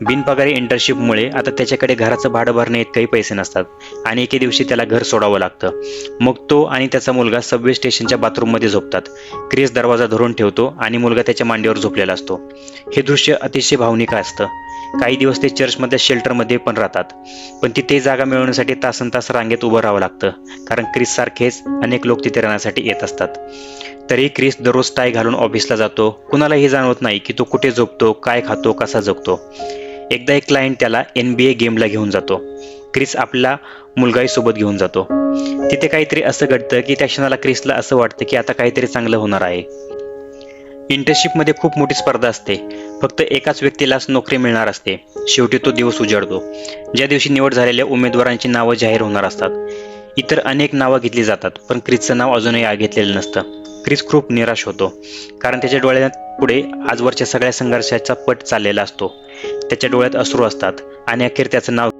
बिनपगारी इंटर्नशिपमुळे आता त्याच्याकडे घराचं भाडं भरणे इतकंही पैसे नसतात. आणि एके दिवशी त्याला घर सोडावं लागतं. मग तो आणि त्याचा मुलगा सबवे स्टेशनच्या बाथरूममध्ये झोपतात. क्रिस दरवाजा धरून ठेवतो आणि मुलगा त्याच्या मांडीवर झोपलेला असतो. हे दृश्य अतिशय भावनिक असतं. काही दिवस ते चर्चमध्ये शेल्टरमध्ये पण राहतात. पण तिथे जागा मिळवण्यासाठी तासन तास रांगेत उभं राहावं लागतं. कारण क्रिस सारखेच अनेक लोक तिथे राहण्यासाठी येत असतात. तरी क्रिस दररोज टाय घालून ऑफिसला जातो. कुणालाही जाणवत नाही की तो कुठे झोपतो काय खातो कसा जगतो. एकदा एक क्लायंट त्याला एन बी ए गेमला घेऊन जातो. क्रिस आपला मुलगाही सोबत घेऊन जातो. तिथे काहीतरी असं घडतं की त्या क्षणाला क्रिसला असं वाटतं की आता काहीतरी चांगलं होणार आहे. इंटर्नशिपमध्ये खूप मोठी स्पर्धा असते. फक्त एकाच व्यक्तीलाच नोकरी मिळणार असते. शेवटी तो दिवस उजाडतो. ज्या दिवशी निवड झालेल्या उमेदवारांची नावं जाहीर होणार असतात. इतर अनेक नावं घेतली जातात पण क्रिसचं नाव अजूनही आ- घेतलेलं नसतं. क्रिस खूप निराश होतो. कारण त्याच्या डोळ्यात पुढे आजवरच्या सगळ्या संघर्षाचा पट चाललेला असतो. त्याच्या डोळ्यात अश्रू असतात आणि अखेर त्याचं नाव